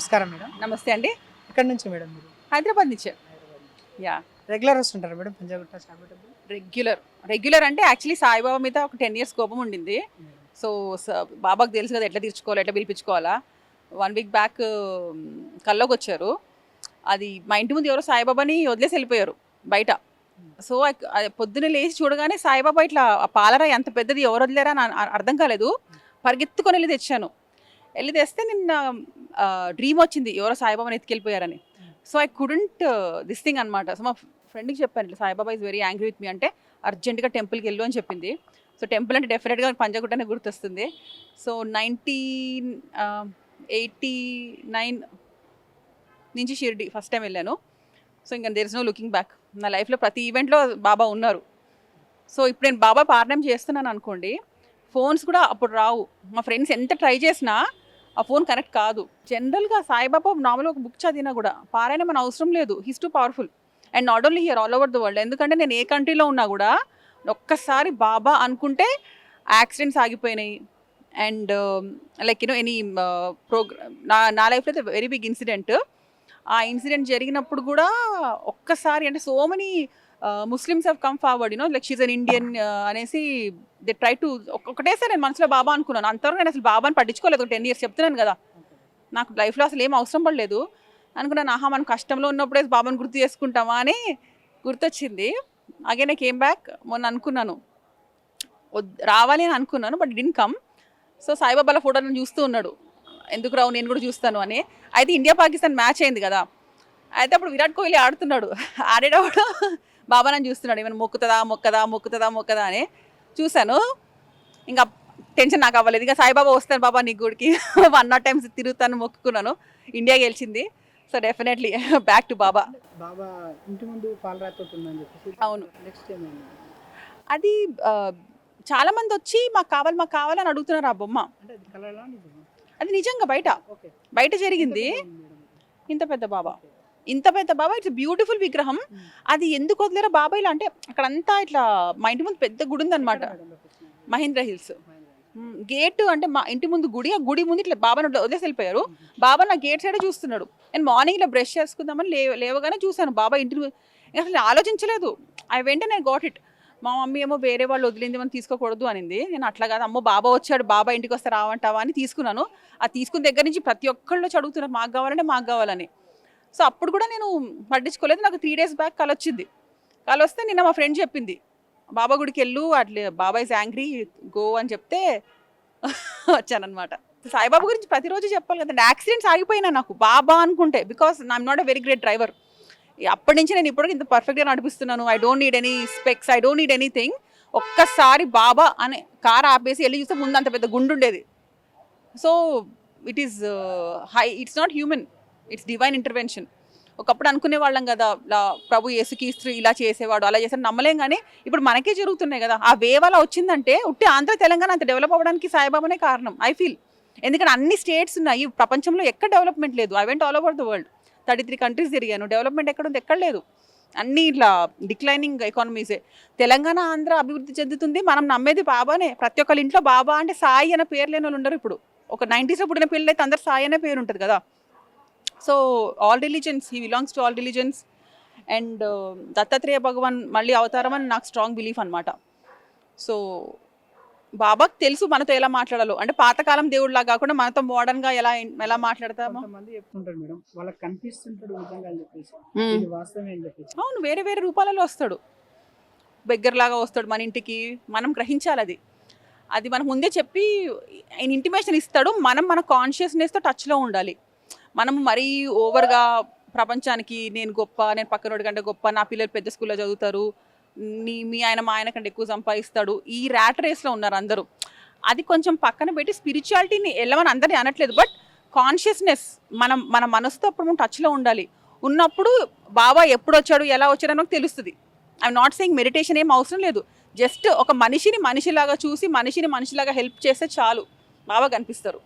నమస్కారం మేడం. నమస్తే అండి. ఎక్కడి నుంచి మేడం మీరు? హైదరాబాద్ నుంచే. యా. రెగ్యులర్ వస్తుంటారు మేడం పంజాగుట్ట రెగ్యులర్. రెగ్యులర్ అంటే యాక్చువల్లీ సాయిబాబా మీద ఒక టెన్ ఇయర్స్ కోపం ఉండింది. సో స- బాబాకు తెలుసు కదా ఎట్లా తీర్చుకోవాలి ఎట్లా పిలిపించుకోవాలా. వన్ వీక్ బ్యాక్ కల్లోకి వచ్చారు అది మా ఇంటి ముందు ఎవరో సాయిబాబాని వదిలేసి వెళ్ళిపోయారు బయట. సో ఆ- ఆ పొద్దున్న లేచి చూడగానే సాయిబాబా ఇట్లా ఆ పాలరా ఎంత పెద్దది ఎవరు వదిలేరా అని అర్థం కాలేదు. పరిగెత్తుకొని వెళ్ళి తెచ్చాను. వెళ్ళి తెస్తే నిన్న డ్రీమ్ వచ్చింది. ఎవరో సాయిబాబాని ఎత్తుకెళ్ళిపోయారని. So I couldn't this thing అనమాట సో మా ఫ్రెండ్కి చెప్పాను ఇట్లా Saibaba is very angry with me అంటే అర్జెంటుగా టెంపుల్కి వెళ్ళు అని చెప్పింది. సో టెంపుల్ అంటే డెఫినెట్గా పంజాగుట్టనే గుర్తొస్తుంది. సో నైన్టీన్ ఎయిటీ నైన్ నుంచి షిర్డి ఫస్ట్ టైం వెళ్ళాను. సో ఇంకా there is no looking back నా లైఫ్లో ప్రతి ఈవెంట్లో బాబా ఉన్నారు. సో ఇప్పుడు నేను బాబా పారాయణం చేస్తున్నాను అనుకోండి ఫోన్స్ కూడా అప్పుడు రావు. మా ఫ్రెండ్స్ ఎంత ట్రై చేసినా ఆ ఫోన్ కనెక్ట్ కాదు. జనరల్గా సాయిబాబా నార్మల్గా ఒక బుక్ చదివినా కూడా పారాయణ మన అవసరం లేదు. His too powerful and not only here all over the world ఎందుకంటే నేను ఏ కంట్రీలో ఉన్నా కూడా ఒక్కసారి బాబా అనుకుంటే యాక్సిడెంట్స్ ఆగిపోయినాయి. And like you know any program నా నా లైఫ్లో అయితే వెరీ బిగ్ ఇన్సిడెంట్ ఆ ఇన్సిడెంట్ జరిగినప్పుడు కూడా ఒక్కసారి అంటే so many Muslims have come forward you know like she's an Indian అనేసి దే ట్రై టు ఒకటేసారి నేను మనసులో బాబా అనుకున్నాను. అంతవరకు నేను అసలు బాబాని పట్టించుకోలేదు. ఒక టెన్ ఇయర్స్ చెప్తున్నాను కదా. నాకు లైఫ్లో అసలు ఏం అవసరం పడలేదు. అనుకున్నాను ఆహా మనం కష్టంలో ఉన్నప్పుడే బాబాని గుర్తు చేసుకుంటామా అని గుర్తొచ్చింది. అగే నాకు ఏం బ్యాక్ మొన్న అనుకున్నాను. రావాలి అని అనుకున్నాను బట్ డిన్ కమ్ సో సాయిబాబాల ఫోటో నన్ను చూస్తూ ఉన్నాడు. ఎందుకు రావు నేను కూడా చూస్తాను అని. అయితే ఇండియా పాకిస్తాన్ మ్యాచ్ అయింది కదా. అయితే అప్పుడు విరాట్ కోహ్లీ ఆడుతున్నాడు. ఆడేటప్పుడు బాబా నన్ను చూస్తున్నాడు. ఏమైనా మొక్కుతుందా మొక్కదా మొక్కుతుందా మొక్కదా అని. చూశాను. ఇంకా టెన్షన్ నాకు అవ్వలేదు. ఇంకా సాయిబాబా వస్తాను బాబా నీ గుడికి. వన్ నాట్ టైమ్స్ తిరుగుతాను మొక్కుకున్నాను. ఇండియా గెలిచింది. So definitely back to Baba. Baba ఇంటి ముందు అవును. నెక్స్ట్ అది చాలా మంది వచ్చి మాకు కావాలి మాకు కావాలని అడుగుతున్నారు ఆ బొమ్మ. అది నిజంగా బయట. బయట జరిగింది. ఇంత పెద్ద బాబా. ఇంత పెద్ద బాబా ఇట్స్ బ్యూటిఫుల్ విగ్రహం. అది ఎందుకు వదిలేరా బాబా ఇలా అంటే అక్కడంతా ఇట్లా మా ఇంటి ముందు పెద్ద గుడి ఉందన్నమాట. మహేంద్ర హిల్స్. గేట్ అంటే మా ఇంటి ముందు గుడి ఆ గుడి ముందు ఇట్లా బాబాను వదిలే- వదిలేసి వెళ్ళిపోయారు. బాబా నా గేట్ సైడ్ చూస్తున్నాడు. నేను మార్నింగ్ ఇలా బ్రష్ చేసుకుందామని లే లేవగానే చూశాను బాబా ఇంటి నేను అసలు ఆలోచించలేదు. అవి వెంటనే గాట్ ఇట్ మా మమ్మీ ఏమో వేరే వాళ్ళు వదిలింది మనం తీసుకోకూడదు అనింది. నేను అట్లా కాదు అమ్మో బాబా వచ్చాడు బాబా ఇంటికి వస్తే రావంటావా అని తీసుకున్నాను. ఆ తీసుకున్న దగ్గర నుంచి ప్రతి ఒక్కళ్ళు చదువుతున్నారు మాకు కావాలంటే మాకు కావాలని. సో అప్పుడు కూడా నేను పట్టించుకోలేదు. నాకు త్రీ డేస్ బ్యాక్ కాల్ వచ్చింది. కాల్ వస్తే నిన్న మా ఫ్రెండ్ చెప్పింది. బాబా గుడికి వెళ్ళు అట్లే బాబా ఇస్ యాంగ్రీ గో అని చెప్తే వచ్చానమాట సాయిబాబా గురించి ప్రతిరోజు చెప్పాలి కదండి. యాక్సిడెంట్స్ ఆగిపోయినా నాకు. బాబా అనుకుంటే because I'm not a very great driver అప్పటి నుంచి నేను ఇప్పుడు ఇంత పర్ఫెక్ట్గా నడిపిస్తున్నాను. I don't need any specs I don't need anything ఒక్కసారి బాబా అనే కార్ ఆపేసి వెళ్ళి చూస్తే ముందు అంత పెద్ద గుండు ఉండేది. So it is high it's not human it's divine intervention ఒకప్పుడు అనుకునే వాళ్ళం కదా ఇలా ప్రభు యేసుకి స్త్రీ ఇలా చేసేవాడు అలా చేసాడు నమ్మలేం కానీ ఇప్పుడు మనకే జరుగుతున్నాయి కదా. ఆ వేవ్ అలా వచ్చిందంటే ఉట్టి ఆంధ్ర తెలంగాణ అంత డెవలప్ అవ్వడానికి సాయిబాబానే కారణం ఐ ఫీల్ ఎందుకంటే అన్ని స్టేట్స్ ఉన్నాయి ప్రపంచంలో ఎక్కడ డెవలప్మెంట్ లేదు. I went all over the world thirty three countries తిరిగాను. డెవలప్మెంట్ ఎక్కడ ఉంది? ఎక్కడ లేదు. అన్ని ఇట్లా డిక్లైనింగ్ ఎకానమీసే తెలంగాణ ఆంధ్ర అభివృద్ధి చెందుతుంది. మనం నమ్మేది బాబానే. ప్రతి ఒక్కరి ఇంట్లో బాబా అంటే సాయి అనే పేరు లేని వాళ్ళు ఉండరు ఇప్పుడు. ఒక నైంటీస్లో పుట్టిన పిల్లలు అయితే అందరు సాయి అనే పేరు ఉంటుంది కదా. So all religions he belongs to all religions and Dattatreya భగవాన్ మళ్ళీ అవతారం అని నాకు స్ట్రాంగ్ బిలీఫ్ అనమాట సో బాబాకి తెలుసు మనతో ఎలా మాట్లాడాలో. అంటే పాతకాలం దేవుడిలా కాకుండా మనతో మోడర్న్గా ఎలా ఎలా మాట్లాడతామో. చెప్తుంటారు మేడం వాళ్ళకి కనిపిస్తుంటాడు చెప్పేసి. అవును వేరే వేరే రూపాలలో వస్తాడు. బెగ్గర్లాగా వస్తాడు మన ఇంటికి మనం గ్రహించాలి అది. అది మనకు ముందే చెప్పి ఆయన ఇంటిమేషన్ ఇస్తాడు మనం మన కాన్షియస్నెస్తో టచ్లో ఉండాలి. మనం మరీ ఓవర్గా ప్రపంచానికి నేను గొప్ప నేను పక్కనోడి కంటే గొప్ప నా పిల్లలు పెద్ద స్కూల్లో చదువుతారు నీ మీ ఆయన మా ఆయన కంటే ఎక్కువ సంపాదిస్తాడు ఈ ర్యాట్ రేస్లో ఉన్నారు అందరూ. అది కొంచెం పక్కన పెట్టి స్పిరిచువాలిటీని వెళ్ళమని అందరినీ అనట్లేదు బట్ కాన్షియస్నెస్ మనం మన మనసుతో అప్పుడు మనం టచ్లో ఉండాలి. ఉన్నప్పుడు బాబా ఎప్పుడు వచ్చాడు ఎలా వచ్చాడు అని తెలుస్తుంది. ఐఎమ్ నాట్ సెయింగ్ మెడిటేషన్ ఏం అవసరం లేదు. జస్ట్ ఒక మనిషిని మనిషిలాగా చూసి మనిషిని మనిషిలాగా హెల్ప్ చేస్తే చాలు. బాబా కనిపిస్తారు.